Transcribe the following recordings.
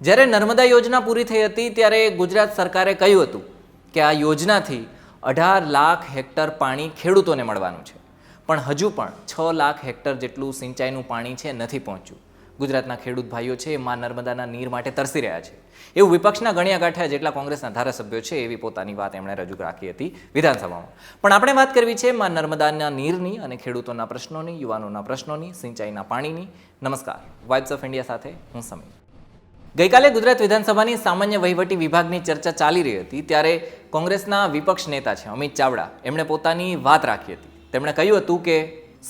જ્યારે નર્મદા યોજના પૂરી થઈ હતી ત્યારે ગુજરાત સરકારે કહ્યું હતું કે આ યોજનાથી અઢાર લાખ હેક્ટર પાણી ખેડૂતોને મળવાનું છે. પણ હજુ પણ છ લાખ હેક્ટર જેટલું સિંચાઈનું પાણી છે નથી પહોંચ્યું. ગુજરાતના ખેડૂત ભાઈઓ છે એ માં નર્મદાના નીર માટે તરસી રહ્યા છે. એવું વિપક્ષના ગણ્યા ગાંઠ્યા જેટલા કોંગ્રેસના ધારાસભ્યો છે એવી પોતાની વાત એમણે રજૂ રાખી હતી વિધાનસભામાં. પણ આપણે વાત કરવી છે માં નર્મદાના નીરની અને ખેડૂતોના પ્રશ્નોની, યુવાનોના પ્રશ્નોની, સિંચાઈના પાણીની. નમસ્કાર. વાઇબ્સ ઓફ ઇન્ડિયા સાથે હું સમીર. ગઈકાલે ગુજરાત વિધાનસભાની સામાન્ય વહીવટી વિભાગની ચર્ચા ચાલી રહી હતી ત્યારે કોંગ્રેસના વિપક્ષ નેતા છે અમિત ચાવડા. એમણે પોતાની વાત રાખી હતી. તેમણે કહ્યું હતું કે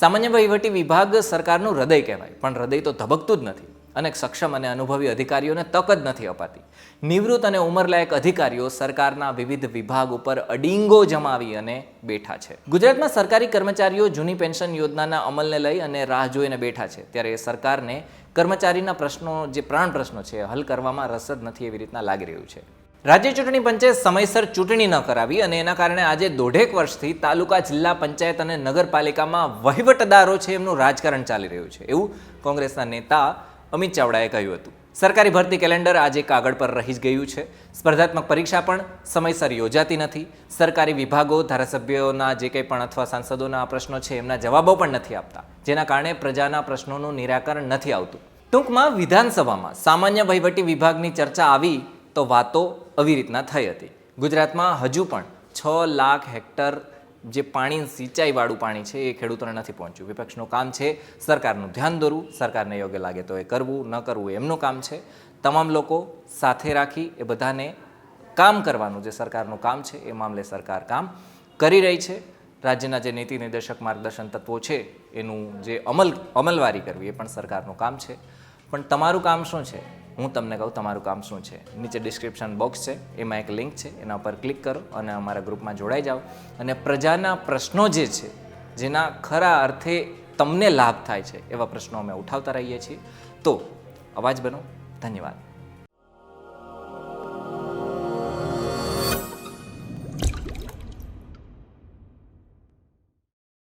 સામાન્ય વહીવટી વિભાગ સરકારનું હૃદય કહેવાય, પણ હૃદય તો ધબકતું જ નથી. અનેક સક્ષમ અને અનુભવી અધિકારીઓને તક જ નથી અપાતી. નિવૃત્ત અને ઉંમરલાયક અધિકારીઓ સરકારના વિવિધ વિભાગ ઉપર અડીંગો જમાવી અને બેઠા છે. ગુજરાતમાં સરકારી કર્મચારીઓ જૂની પેન્શન યોજનાના અમલને લઈ અને રાહ જોઈને બેઠા છે. ત્યારે સરકારને કર્મચારીના પ્રશ્નો, જે પ્રાણ પ્રશ્નો છે હલ કરવામાં રસ જ નથી એવી રીતના લાગી રહ્યું છે. રાજ્ય ચૂંટણી પંચે સમયસર ચૂંટણી ન કરાવી અને એના કારણે આજે દોઢેક વર્ષથી તાલુકા, જિલ્લા, પંચાયત અને નગરપાલિકામાં વહીવટદારો છે એમનું રાજકારણ ચાલી રહ્યું છે. એવું કોંગ્રેસના નેતા અમિત ચાવડાએ કહ્યું હતું. સરકારી ભરતી કેલેન્ડર આજે કાગળ પર રહી જ ગયું છે. સ્પર્ધાત્મક પરીક્ષા પણ સમયસર યોજાતી નથી. સરકારી વિભાગો, ધારાસભ્યોના જે કંઈ પણ અથવા સાંસદોના પ્રશ્નો છે એમના જવાબો પણ નથી આપતા, જેના કારણે પ્રજાના પ્રશ્નોનું નિરાકરણ નથી આવતું. ટૂંકમાં, વિધાનસભામાં સામાન્ય વહીવટી વિભાગની ચર્ચા આવી તો વાતો આવી રીતના થઈ હતી. ગુજરાતમાં હજુ પણ છ લાખ હેક્ટર જે પાણી, સિંચાઈવાળું પાણી છે એ ખેડૂતોને નથી પહોંચ્યું. વિપક્ષનું કામ છે સરકારનું ધ્યાન દોરવું, સરકારને યોગ્ય લાગે તો એ કરવું, ન કરવું એમનું કામ છે. તમામ લોકો સાથે રાખી એ બધાને કામ કરવાનું જે સરકારનું કામ છે એ મામલે સરકાર કામ કરી રહી છે. રાજ્યના જે નીતિ નિર્દેશક માર્ગદર્શન તત્વો છે એનું જે અમલ, અમલવારી કરવી એ પણ સરકારનું કામ છે. પણ તમારું કામ શું છે? હું તમને કહું તમારું કામ શું છે? નીચે ડિસ્ક્રિપ્શન બોક્સ છે, એમાં એક લિંક છે, એના ઉપર ક્લિક કરો અને અમારા ગ્રુપમાં જોડાઈ જાઓ. અને પ્રજાના પ્રશ્નો જે છે, જેના ખરા અર્થે તમને લાભ થાય છે, એવા પ્રશ્નો અમે ઉઠાવતા રહીએ છીએ. તો, અવાજ બનો. ધન્યવાદ.